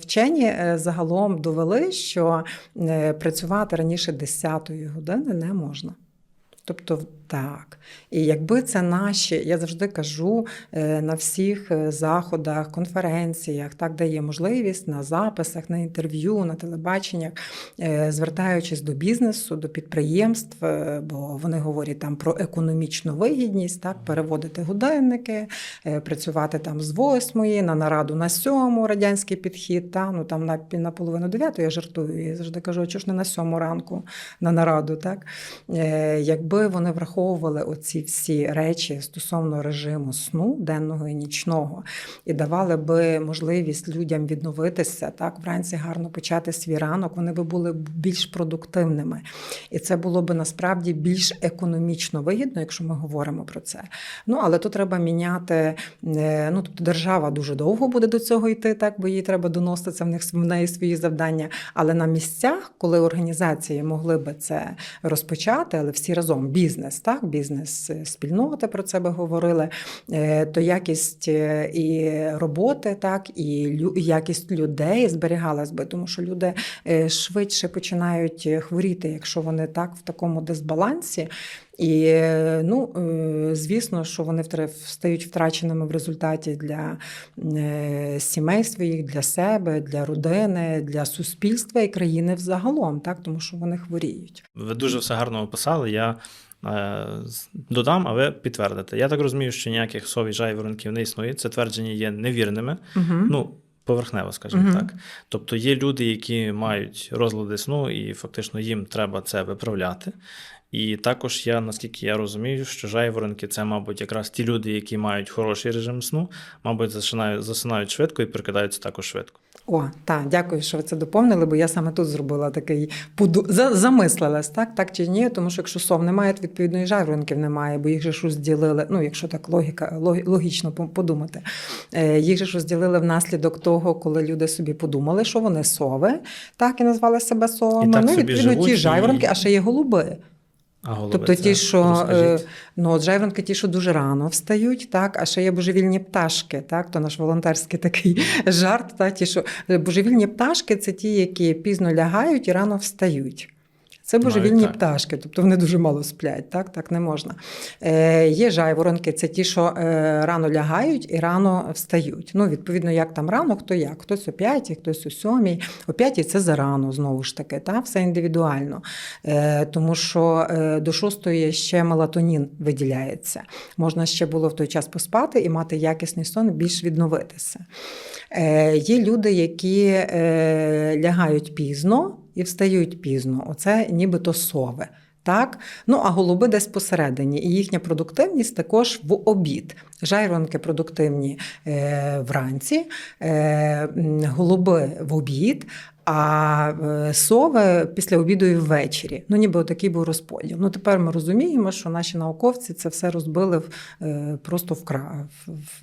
Вчені е, загалом довели, що е, працювати раніше 10-ї години не можна. Тобто, так. І якби це наші, я завжди кажу е, на всіх е, заходах, конференціях, так, де є можливість на записах, на інтерв'ю, на телебаченнях, е, звертаючись до бізнесу, до підприємств, бо вони говорять там про економічну вигідність, так, переводити годинники, працювати там з восьмої на нараду на сьому, радянський підхід, та, ну там на, на половину дев'ятої я жартую. Я завжди кажу, чого ж не на сьому ранку на нараду, так? Якби вони враховували оці всі речі стосовно режиму сну денного і нічного, і давали би можливість людям відновитися, так, вранці гарно почати свій ранок, вони би були більш продуктивними. І це було би насправді більш економічно вигідно, якщо ми говоримо про це. Ну, але тут треба міняти. е, Ну, тобто держава дуже довго буде до цього йти, так, бо їй треба доносити це в них в неї свої завдання. Але на місцях, коли організації могли би це розпочати, але всі разом бізнес, так, бізнес е, спільноти про це би говорили, е, то якість е, і роботи, так, і якість людей зберігалась би, тому що люди е, швидше починають е, хворіти, якщо вони так в такому дисбалансі. І ну, е, звісно, що вони стають втраченими в результаті для е, сімей своїх, для себе, для родини, для суспільства і країни взагалом, так, тому що вони хворіють. Ви дуже все гарно описали. Я е, додам, а ви підтвердите. Я так розумію, що ніяких сов і жайворонків не існує. Це твердження є невірними. Угу. Ну, поверхнево, скажімо Мгм. так. Тобто є люди, які мають розлади сну, і фактично їм треба це виправляти. І також я, наскільки я розумію, що жайворонки це, мабуть, якраз ті люди, які мають хороший режим сну, мабуть, засинають, засинають швидко і прикидаються також швидко. О, так, дякую, що ви це доповнили, бо я саме тут зробила такий поду... замислилась, так, так чи ні, тому що якщо сов немає, то відповідно і жайворонків немає, бо їх же ж розділили, ну, якщо так логіка, логічно подумати. Е, їх же ж розділили внаслідок того, коли люди собі подумали, що вони сови, так, і назвали себе совами. І так ну, собі відповідно, живуть ті і- жайворонки, а ще є голуби. А голови Тобто це ті, що е, розкажіть. ну, от жайворонки, ті, що дуже рано встають, так, а ще є божевільні пташки, так, то наш волонтерський такий жарт. Так, ті, що е, божевільні пташки це ті, які пізно лягають і рано встають. Це божевільні так. пташки, тобто вони дуже мало сплять, так, так не можна. Е, є жайворонки, це ті, що е, рано лягають і рано встають. Ну, відповідно, як там рано, хто як. Хтось о п'ятій, хтось о сьомій. О п'ятій це зарано, знову ж таки, та? все індивідуально. Е, тому що е, до шостої ще мелатонін виділяється. Можна ще було в той час поспати і мати якісний сон, більш відновитися. Е, є люди, які е, лягають пізно і встають пізно. Оце нібито сови. Так, ну а голуби десь посередині, і їхня продуктивність також в обід. Жайронки продуктивні е, вранці, е, голуби в обід, а е, сови після обіду і ввечері. Ну, ніби такий був розподіл. Ну тепер ми розуміємо, що наші науковці це все розбили в, просто в- в-